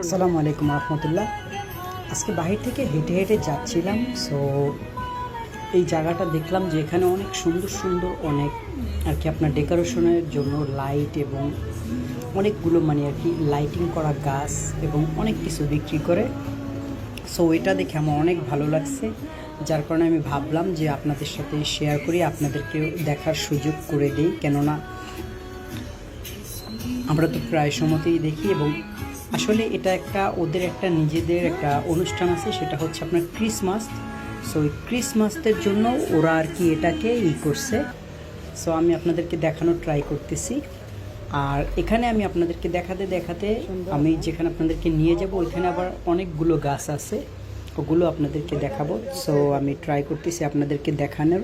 আসসালামু আলাইকুম রহমতুল্লাহ। আজকে বাহির থেকে হেঁটে হেঁটে যাচ্ছিলাম সো এই জায়গাটা দেখলাম যে এখানে অনেক সুন্দর সুন্দর অনেক আর কি আপনার ডেকোরেশনের জন্য লাইট এবং অনেকগুলো মানে আর কি লাইটিং করা গাছ এবং অনেক কিছু বিক্রি করে। সো এটা দেখে আমার অনেক ভালো লাগছে, যার কারণে আমি ভাবলাম যে আপনাদের সাথে শেয়ার করি, আপনাদেরকেও দেখার সুযোগ করে দিই। কেননা আমরা তো প্রায় সময়তেই দেখি এবং আসলে এটা একটা ওদের একটা নিজেদের একটা অনুষ্ঠান আছে সেটা হচ্ছে আপনার ক্রিসমাস সো ওই ক্রিসমাসের জন্য ওরা আর কি এটাকে ই করছে। সো আমি আপনাদেরকে দেখানোর ট্রাই করতেছি। আর এখানে আমি আপনাদেরকে দেখাতে দেখাতে আমি যেখানে আপনাদেরকে নিয়ে যাব ওইখানে আবার অনেকগুলো গাছ আছে। ওগুলো আপনাদেরকে দেখাবো। সো আমি ট্রাই করতেছি আপনাদেরকে দেখানোর।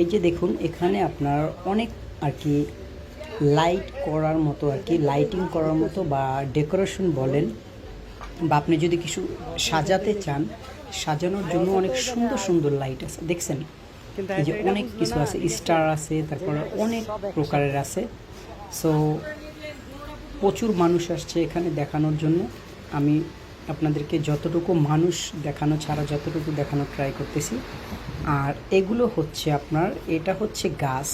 এই যে দেখুন এখানে আপনার অনেক আর কি লাইট করার মতো আর কি লাইটিং করার মতো বা ডেকোরেশন বলেন বা আপনি যদি কিছু সাজাতে চান সাজানোর জন্য অনেক সুন্দর সুন্দর লাইট আছে। দেখছেন? যে অনেক কিছু আছে স্টার আছে তারপরে অনেক প্রকারের আছে। সো প্রচুর মানুষ আসছে এখানে দেখানোর জন্য। আমি আপনাদেরকে যতটুকু মানুষ দেখানো ছাড়া যতটুকু দেখানোর ট্রাই করতেছি। আর এগুলো হচ্ছে আপনার এটা হচ্ছে গাছ।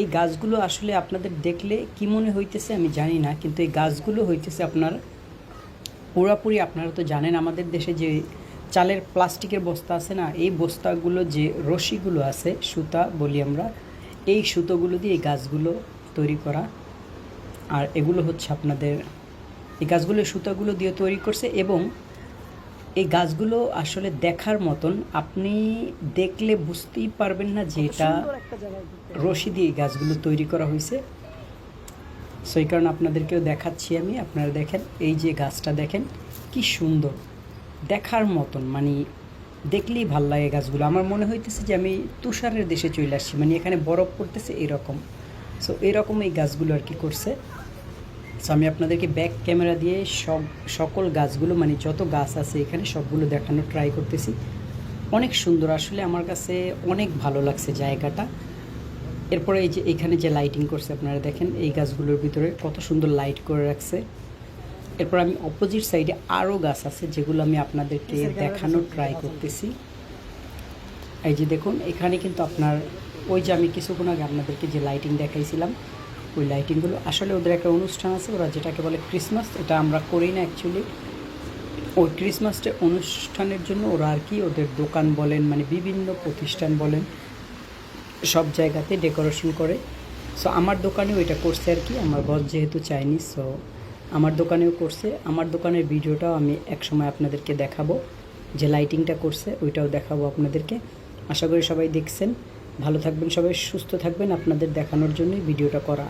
এই গাছগুলো আসলে আপনাদের দেখলে কি মনে হইতেছে আমি জানি না, কিন্তু এই গাছগুলো হইতেছে আপনার পুরাপুরি আপনারা তো জানেন আমাদের দেশে যে চালের প্লাস্টিকের বস্তা আছে না, এই বস্তাগুলো যে রশিগুলো আছে, সুতা বলি আমরা, এই সুতোগুলো দিয়ে এই গাছগুলো তৈরি করা। আর এগুলো হচ্ছে আপনাদের, এই গাছগুলো সুতাগুলো দিয়ে তৈরি করছে এবং এই গাছগুলো আসলে দেখার মতন আপনি দেখলে বুঝতেই পারবেন না যে এটা রশি দিয়ে গাছগুলো তৈরি করা হয়েছে। সেই কারণে আপনাদেরকেও দেখাচ্ছি আমি আপনারা দেখেন এই যে গাছটা দেখেন কি সুন্দর। দেখার মতন মানে দেখলেই ভালো লাগে গাছগুলো। আমার মনে হইতেছে যে আমি তুষারের দেশে চলে আসছি মানে এখানে বরফ পড়তেছে এরকম। সো এরকম এই গাছগুলো আর কি করছে। সো আমি আপনাদেরকে ব্যাক ক্যামেরা দিয়ে সব সকল গাছগুলো মানে যত গাছ আছে এখানে সবগুলো দেখানোর ট্রাই করতেছি। অনেক সুন্দর আসলে আমার কাছে অনেক ভালো লাগছে জায়গাটা। এরপরে এই যে এখানে যে লাইটিং করছে আপনারা দেখেন এই গাছগুলোর ভিতরে কত সুন্দর লাইট করে রাখছে। এরপর আমি অপোজিট সাইডে আরও গাছ আছে যেগুলো আমি আপনাদেরকে দেখানোর ট্রাই করতেছি। এই যে দেখুন এখানে কিন্তু আপনার ওই যে আমি কিছুক্ষণ আগে আপনাদেরকে যে লাইটিং দেখাইছিলাম ওই লাইটিংগুলো আসলে ওদের একটা অনুষ্ঠান আছে, ওরা যেটাকে বলে ক্রিসমাস এটা আমরা করি না অ্যাকচুয়ালি ওই ক্রিসমাসটা অনুষ্ঠানের জন্য ওরা আর কি ওদের দোকান বলেন মানে বিভিন্ন প্রতিষ্ঠান বলেন, সব জায়গাতে ডেকোরেশন করে। সো আমার দোকানেও এটা করছে আর কি, আমার বস যেহেতু চাইনিজ সো আমার দোকানেও করছে। আমার দোকানের ভিডিওটাও আমি একসময় আপনাদেরকে দেখাবো, যে লাইটিংটা করছে, ওইটাও দেখাবো আপনাদেরকে। আশা করি সবাই দেখছেন। ভালো থাকবেন সবাই সুস্থ থাকবেন। আপনাদের দেখানোর জন্যই ভিডিওটা করা।